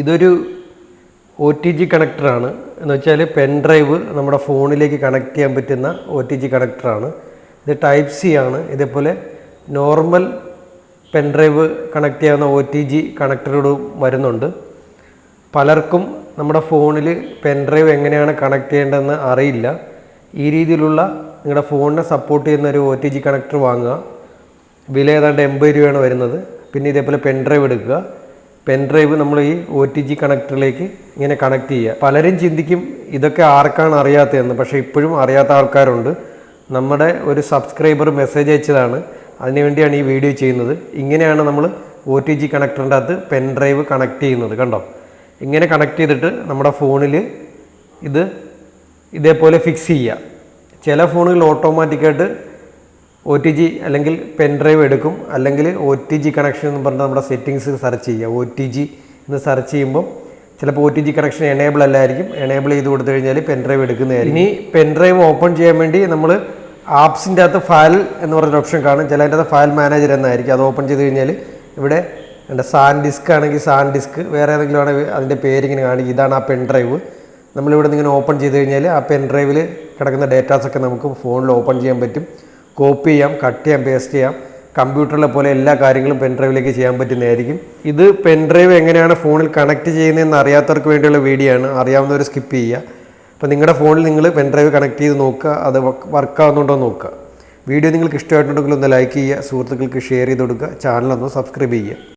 ഇതൊരു O T G കണക്ടറാണ് എന്ന് വെച്ചാൽ പെൻ ഡ്രൈവ് നമ്മുടെ ഫോണിലേക്ക് കണക്ട് ചെയ്യാൻ പറ്റുന്ന ഒ ടി ജി കണക്ടറാണ് ഇത് ടൈപ്പ് സി ആണ്. ഇതേപോലെ നോർമൽ പെൻ ഡ്രൈവ് കണക്ട് ചെയ്യാവുന്ന ഒ ടി ജി കണക്ടറോടും വരുന്നുണ്ട്. പലർക്കും നമ്മുടെ ഫോണിൽ പെൻ ഡ്രൈവ് എങ്ങനെയാണ് കണക്ട് ചെയ്യേണ്ടതെന്ന് അറിയില്ല. ഈ രീതിയിലുള്ള നിങ്ങളുടെ ഫോണിനെ സപ്പോർട്ട് ചെയ്യുന്ന ഒരു ഒ ടി ജി കണക്ടർ വാങ്ങുക. വില ഏതാണ്ട് എൺപത് രൂപയാണ് വരുന്നത്. പിന്നെ ഇതേപോലെ പെൻ ഡ്രൈവ് എടുക്കുക. പെൻ ഡ്രൈവ് നമ്മൾ ഈ ഒ ടി ജി കണക്ടറിലേക്ക് ഇങ്ങനെ കണക്ട് ചെയ്യുക. പലരും ചിന്തിക്കും ഇതൊക്കെ ആർക്കാണ് അറിയാത്തതെന്ന്. പക്ഷേ ഇപ്പോഴും അറിയാത്ത ആൾക്കാരുണ്ട്. നമ്മുടെ ഒരു സബ്സ്ക്രൈബർ മെസ്സേജ് അയച്ചതാണ്. അതിനുവേണ്ടിയാണ് ഈ വീഡിയോ ചെയ്യുന്നത്. ഇങ്ങനെയാണ് നമ്മൾ ഒ ടി ജി കണക്ടറിന്റെ അകത്ത് പെൻ ഡ്രൈവ് കണക്ട് ചെയ്യുന്നത്. കണ്ടോ? ഇങ്ങനെ കണക്ട് ചെയ്തിട്ട് നമ്മുടെ ഫോണിൽ ഇത് ഇതേപോലെ ഫിക്സ് ചെയ്യുക. ചില ഫോണുകൾ ഓട്ടോമാറ്റിക്കായിട്ട് ഒ ടി ജി അല്ലെങ്കിൽ പെൻ ഡ്രൈവ് എടുക്കും. അല്ലെങ്കിൽ ഒ ടി ജി കണക്ഷൻ എന്ന് പറഞ്ഞാൽ നമ്മുടെ സെറ്റിങ്സ് സെർച്ച് ചെയ്യുക. ഒ ടി ജി എന്ന് സെർച്ച് ചെയ്യുമ്പോൾ ചിലപ്പോൾ O T G connection enable അല്ലായിരിക്കും. Enable ചെയ്ത് കൊടുത്തു കഴിഞ്ഞാൽ പെൻ ഡ്രൈവ് എടുക്കുന്നതായിരിക്കും. ഇനി പെൻ ഡ്രൈവ് ഓപ്പൺ ചെയ്യാൻ വേണ്ടി നമ്മൾ ആപ്സിന്റെ അകത്ത് ഫയൽ എന്ന് പറഞ്ഞൊരു ഓപ്ഷൻ കാണും. ചില അതിന്റെ അകത്ത് ഫയൽ മാനേജർ എന്നായിരിക്കും. അത് ഓപ്പൺ ചെയ്ത് കഴിഞ്ഞാൽ ഇവിടെ എന്റെ സാൻ ഡിസ്ക് ആണെങ്കിൽ സാൻ ഡിസ്ക് വേറെ ഏതെങ്കിലും ആണെങ്കിൽ അതിന്റെ പേരിങ്ങനെ കാണിക്കും ഇതാണ് ആ പെൻ ഡ്രൈവ് നമ്മളിവിടെ നിന്ന് ഇങ്ങനെ ഓപ്പൺ ചെയ്ത് കഴിഞ്ഞാൽ ആ പെൻ ഡ്രൈവിൽ കിടക്കുന്ന ഡേറ്റാസൊക്കെ നമുക്ക് ഫോണിൽ ഓപ്പൺ ചെയ്യാൻ പറ്റും. കോപ്പി ചെയ്യാം കട്ട് ചെയ്യാം പേസ്റ്റ് ചെയ്യാം. കമ്പ്യൂട്ടറിലെ പോലെ എല്ലാ കാര്യങ്ങളും പെൻഡ്രൈവിലേക്ക് ചെയ്യാൻ പറ്റുന്നതായിരിക്കും. ഇത് പെൻഡ്രൈവ് എങ്ങനെയാണ് ഫോണിൽ കണക്ട് ചെയ്യുന്നതെന്ന് അറിയാത്തവർക്ക് വേണ്ടിയുള്ള വീഡിയോ ആണ്. അറിയാവുന്നവർ സ്കിപ്പ് ചെയ്യുക. അപ്പോൾ നിങ്ങളുടെ ഫോണിൽ നിങ്ങൾ പെൻഡ്രൈവ് കണക്ട് ചെയ്ത് നോക്കുക. അത് വർക്ക് ആവുന്നുണ്ടോ നോക്കുക. വീഡിയോ നിങ്ങൾക്ക് ഇഷ്ടമായിട്ടുണ്ടെങ്കിൽ ഒന്ന് ലൈക്ക് ചെയ്യുക. സുഹൃത്തുക്കൾക്ക് ഷെയർ ചെയ്ത് കൊടുക്കുക. ചാനലൊന്ന് സബ്സ്ക്രൈബ് ചെയ്യുക.